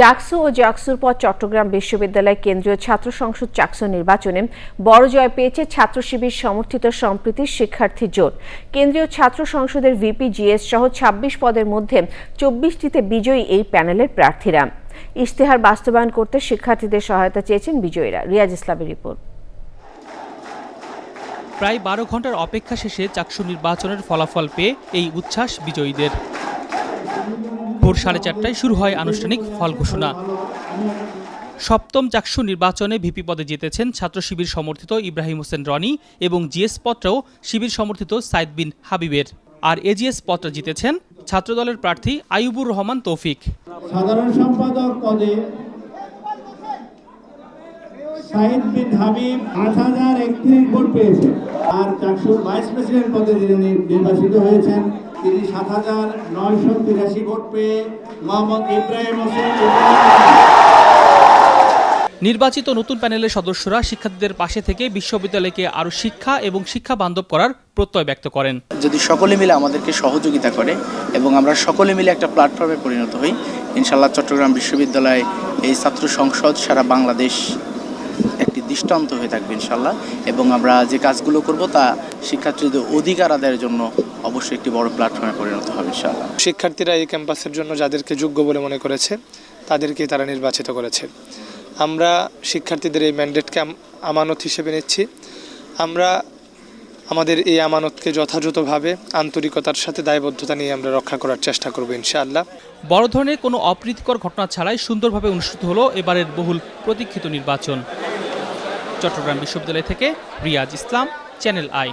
ডাকসু ও জাকসুর পর চট্টগ্রাম বিশ্ববিদ্যালয় কেন্দ্রীয় ছাত্র সংসদ চাকসু নির্বাচনে বড় জয় পেয়েছে ছাত্র শিবির সমর্থিত সম্প্রীতির শিক্ষার্থী জোট। কেন্দ্রীয় ছাত্র সংসদের ভিপি জিএস সহ ছাব্বিশ পদের মধ্যে চব্বিশটিতে বিজয়ী এই প্যানেলের প্রার্থীরা। ইশতেহার বাস্তবায়ন করতে শিক্ষার্থীদের সহায়তা চেয়েছেন বিজয়ীরা। রিয়াজ ইসলামের রিপোর্ট। প্রায় বারো ঘণ্টার অপেক্ষা শেষে চাকসু নির্বাচনের ফলাফল পেয়ে এই উচ্ছ্বাস বিজয়ীদের। ভোর সাড়ে চারটায় শুরু হয় আনুষ্ঠানিক ফল ঘোষণা। সপ্তম চাকসু নির্বাচনে ভিপি পদে জিতেছেন ছাত্র শিবির সমর্থিত ইব্রাহিম হোসেন রনি এবং জিএস পত্রও শিবির সমর্থিত সাইদ বিন হাবিবের। আর এজিএস পত্র জিতেছেন ছাত্রদলের প্রার্থী আইবুর রহমান তৌফিক। সাধারণ সম্পাদক পদে সাইদ বিন হাবিব আট হাজার একত্রিশ ভোট পেয়েছেন আর চারশো ভাইস প্রেসিডেন্ট পদে যিনি নির্বাচিত হয়েছেন তিনি সাত হাজার নয়শো তিরাশি ভোট পেয়ে মোহাম্মদ ইব্রাহিম হোসেন নির্বাচিত নতুন প্যানেলের সদস্যরা শিক্ষার্থীদের পাশে থেকে বিশ্ববিদ্যালয়কে আরও শিক্ষা এবং শিক্ষা বান্ধব করার প্রত্যয় ব্যক্ত করেন। যদি সকলে মিলে আমাদেরকে সহযোগিতা করে এবং আমরা সকলে মিলে একটা প্ল্যাটফর্মে পরিণত হই ইনশাল্লাহ চট্টগ্রাম বিশ্ববিদ্যালয় এই ছাত্র সংসদ সারা বাংলাদেশ দৃষ্টান্ত হয়ে থাকবে ইনশাল্লাহ এবং আমরা যে কাজগুলো করব তা শিক্ষার্থীদের অধিকার আদায়ের জন্য অবশ্যই একটি বড় প্ল্যাটফর্মে পরিণত হবে ইনশাল্লাহ শিক্ষার্থীরা এই ক্যাম্পাসের জন্য যাদেরকে যোগ্য বলে মনে করেছে তাদেরকেই তারা নির্বাচিত করেছে। আমরা শিক্ষার্থীদের এই ম্যান্ডেটকে আমানত হিসেবে নিচ্ছি। আমরা আমাদের এই আমানতকে যথাযথভাবে আন্তরিকতার সাথে দায়বদ্ধতা নিয়ে আমরা রক্ষা করার চেষ্টা করব ইনশাআল্লাহ। বড় ধরনের কোনো অপ্রীতিকর ঘটনা ছাড়াই সুন্দরভাবে অনুষ্ঠিত হলো এবারের বহুল প্রতীক্ষিত নির্বাচন। চট্টগ্রাম বিশ্ববিদ্যালয় থেকে রিয়াজ ইসলাম চ্যানেল আই।